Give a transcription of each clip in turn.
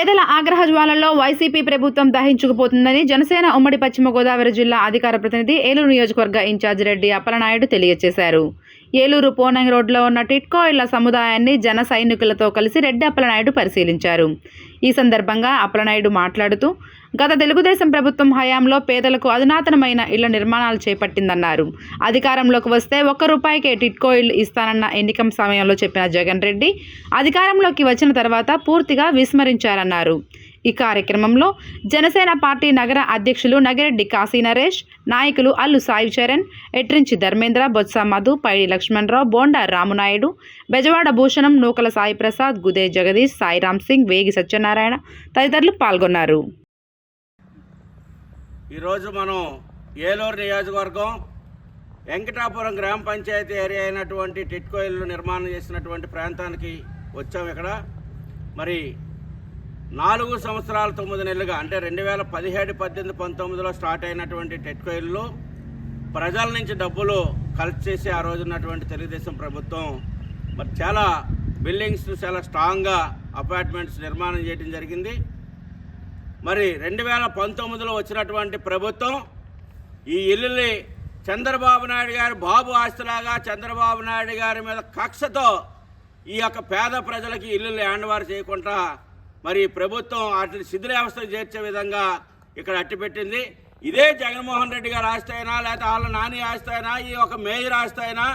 పేదల ఆగ్రహ జ్వాలల్లో వైసీపీ ప్రభుత్వం దహించుకుపోతుందని జనసేన ఉమ్మడి పశ్చిమ గోదావరి జిల్లా అధికార ప్రతినిధి ఏలూరు నియోజకవర్గ ఇన్ఛార్జి రెడ్డి అప్పలనాయుడు తెలియజేశారు. ఏలూరు పోనంగ్ రోడ్లో ఉన్న టిట్కో ఇళ్ళ సముదాయాన్ని జన సైనికులతో కలిసి రెడ్డి అప్పలనాయుడు పరిశీలించారు. ఈ సందర్భంగా అప్పలనాయుడు మాట్లాడుతూ గత తెలుగుదేశం ప్రభుత్వం హయాంలో పేదలకు అధునాతనమైన ఇళ్ళ నిర్మాణాలు చేపట్టిందన్నారు. అధికారంలోకి వస్తే ఒక్క రూపాయికే టిట్కో ఇల్లు ఇస్తానన్న ఎన్నికల సమయంలో చెప్పిన జగన్ రెడ్డి అధికారంలోకి వచ్చిన తర్వాత పూర్తిగా విస్మరించారన్నారు. ఈ కార్యక్రమంలో జనసేన పార్టీ నగర అధ్యక్షులు నగిరెడ్డి కాశీ నరేష్ నాయకులు అల్లు సాయి చరణ్ ఎట్రించి ధర్మేంద్ర బొత్స మధు పైడి లక్ష్మణరావు బోండా రామునాయుడు బెజవాడ భూషణం నూకల సాయి ప్రసాద్ గుదే జగదీష్ సాయిరామ్ సింగ్ వేగి సత్యనారాయణ తదితరులు పాల్గొన్నారు. ఈరోజు మనం ఏలూరు నియోజకవర్గం వెంకటాపురం గ్రామ పంచాయతీ ఏరియా అయినటువంటి టిట్కో ఇల్లు నిర్మాణం చేసినటువంటి ప్రాంతానికి వచ్చాం ఇక్కడ. మరి నాలుగు సంవత్సరాల తొమ్మిది నెలలుగా అంటే రెండు వేల పదిహేడు పద్దెనిమిది పంతొమ్మిదిలో స్టార్ట్ అయినటువంటి టెట్కోయిల్లో ప్రజల నుంచి డబ్బులు కలెక్ట్ చేసి ఆ రోజున్నటువంటి తెలుగుదేశం ప్రభుత్వం మరి చాలా బిల్డింగ్స్ చాలా స్ట్రాంగ్గా అపార్ట్మెంట్స్ నిర్మాణం చేయడం జరిగింది. మరి రెండు వేల పంతొమ్మిదిలో వచ్చినటువంటి ప్రభుత్వం ఈ ఇల్లుని చంద్రబాబు నాయుడు గారి బాబు ఆస్తిలాగా చంద్రబాబు నాయుడు గారి మీద కక్షతో ఈ యొక్క పేద ప్రజలకి ఇల్లు హ్యాండ్ఓవర్ చేయకుండా మరి ప్రభుత్వం ప్రభుత్వం వాటిని వ్యవస్థ చేర్చే విధంగా ఇక్కడ అట్టిపెట్టింది ఇదే జగన్మోహన్ రెడ్డి గారు ఆస్తి లేకపోతే వాళ్ళ నాని ఆస్తి అయినా ఈ ఒక మేయర్ ఆస్తి అయినా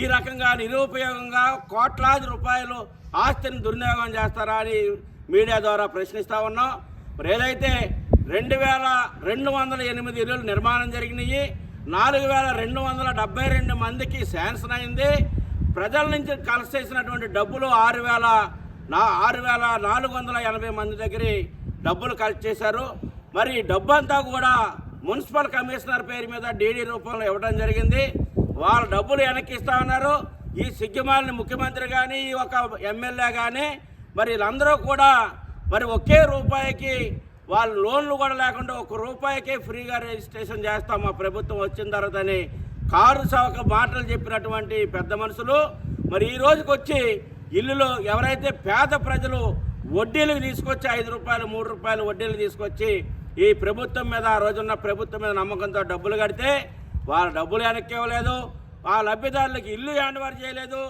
ఈ రకంగా నిరుపయోగంగా కోట్లాది రూపాయలు ఆస్తిని దుర్వినియోగం చేస్తారా అని మీడియా ద్వారా ప్రశ్నిస్తూ ఉన్నాం. మరి ఏదైతే రెండు వేల రెండు వందల ఎనిమిది ఇల్లులు నిర్మాణం జరిగినాయి నాలుగు వేల రెండు వందల డెబ్బై రెండు మందికి శాంక్షన్ అయింది. ప్రజల నుంచి కలెక్ట్ చేసినటువంటి డబ్బులు ఆరు వేల నా ఆరు వేల నాలుగు వందల ఎనభై మంది దగ్గర డబ్బులు కలెక్ట్ చేశారు. మరి డబ్బంతా కూడా మున్సిపల్ కమిషనర్ పేరు మీద డీడీ రూపంలో ఇవ్వడం జరిగింది. వాళ్ళ డబ్బులు వెనక్కి ఇస్తా ఉన్నారు. ఈ సిగ్గుమాలిని ముఖ్యమంత్రి కానీ ఈ ఒక ఎమ్మెల్యే కానీ మరి వీళ్ళందరూ కూడా మరి ఒకే రూపాయికి వాళ్ళ లోన్లు కూడా లేకుండా ఒక రూపాయికే ఫ్రీగా రిజిస్ట్రేషన్ చేస్తాం. మా ప్రభుత్వం వచ్చిన తర్వాతని కారు సవక మాటలు చెప్పినటువంటి పెద్ద మనుషులు. మరి ఈ రోజుకి వచ్చి ఇల్లులో ఎవరైతే పేద ప్రజలు వడ్డీలు తీసుకొచ్చి ఐదు రూపాయలు మూడు రూపాయలు వడ్డీలు తీసుకొచ్చి ఈ ప్రభుత్వం మీద ఆ రోజున్న ప్రభుత్వం మీద నమ్మకంతో డబ్బులు కడితే వాళ్ళ డబ్బులు వెనక్కి ఇవ్వలేదు ఆ లబ్ధిదారులకు ఇల్లు హ్యాండ్ఓవర్ చేయలేదు.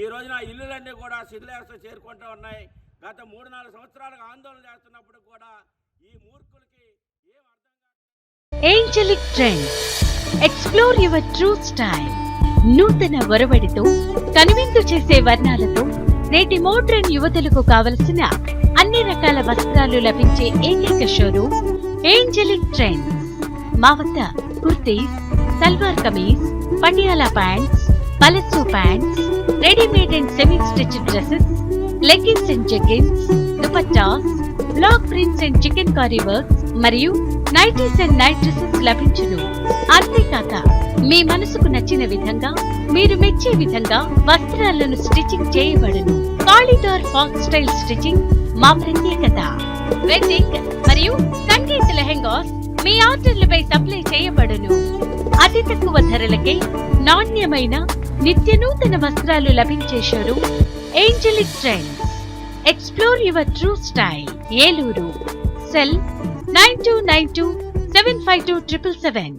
ఈ రోజున ఇల్లులన్నీ కూడా శిథిలావస్థ చేరుకుంటూ ఉన్నాయి. గత మూడు నాలుగు సంవత్సరాలుగా ఆందోళన చేస్తున్నప్పుడు కూడా ఈ మూర్ఖులకి ఏం అర్థం angelic trend explore your true style నూతన ఒరవడితో కనువిందు చేసే వర్ణాలతో నేటి మోడ్రన్ యువతులకు కావలసిన అన్ని రకాల వస్త్రాలు లభించే ఏకైక షోరూమ్ ఏంజలిక్ ట్రెండ్స్. మా వద్ద kurtis salwar kameez Patiala pants palazzo pants readymade and semi stitch dresses leggings and jeggings dupattas block prints and chikankari works మరియు నైటీస్ అండ్ నైట్ డ్రెస్సెస్ లభించును. అంతేకాక మీ మనసుకు నచ్చిన విధంగా మీరు మెచ్చే విధంగా వస్త్రాలను స్టిచ్చింగ్ చేయబడును. కాలిడార్ ఫాక్ స్టైల్ స్టిచ్చింగ్ మా ప్రత్యేకత. వెడ్డింగ్ మరియు సంగీత లెహెంగాస్ మీ ఆర్డర్లపై సప్లై చేయబడును. అతి తక్కువ ధరలకే నాణ్యమైన నిత్య నూతన వస్త్రాలు లభించే showroom angelic trends explore your true style Eluru. Cell nine two nine two seven five two triple seven.